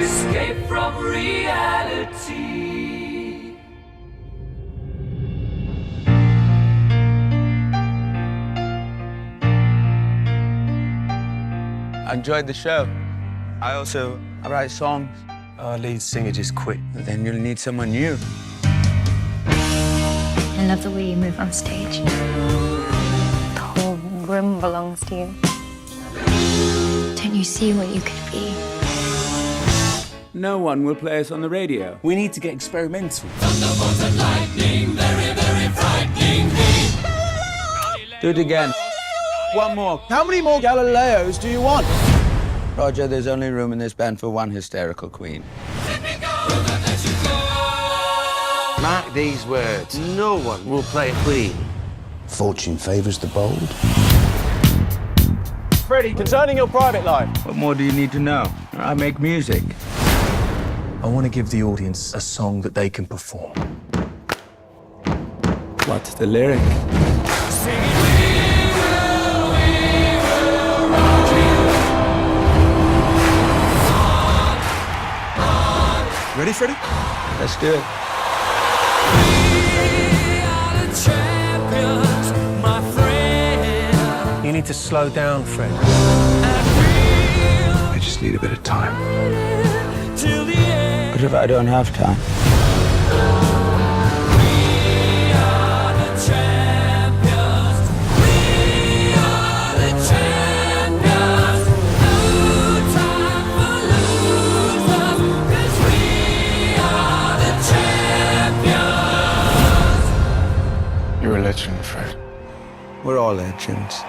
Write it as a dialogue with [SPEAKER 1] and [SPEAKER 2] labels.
[SPEAKER 1] escape from reality.
[SPEAKER 2] I enjoyed the show. I also I write songs.
[SPEAKER 3] Our lead singer just quit.
[SPEAKER 2] Then you'll need someone new.
[SPEAKER 4] I love the way you move on stage. The whole room belongs to you. Don't you see what you could be?
[SPEAKER 2] No one will play us on the radio.
[SPEAKER 3] We need to get experimental.
[SPEAKER 2] Do it again. One more.
[SPEAKER 5] How many more Galileos do you want?
[SPEAKER 2] Roger, there's only room in this band for one hysterical queen.
[SPEAKER 6] Mark these words. No one will play Queen.
[SPEAKER 7] Fortune favours the bold.
[SPEAKER 5] Freddie, concerning your private life.
[SPEAKER 2] What more do you need to know? I make music.
[SPEAKER 3] I want to give the audience a song that they can perform.
[SPEAKER 2] What's the lyric?
[SPEAKER 5] Ready, Freddie?
[SPEAKER 2] Let's do it.
[SPEAKER 3] You need to slow down, Fred.
[SPEAKER 7] I just need a bit of time.
[SPEAKER 1] Till.
[SPEAKER 2] But if I don't have time?
[SPEAKER 1] champions. We are the champions. No time for losers, 'cause we are the champions.
[SPEAKER 7] You're a legend, Fred.
[SPEAKER 2] We're all legends.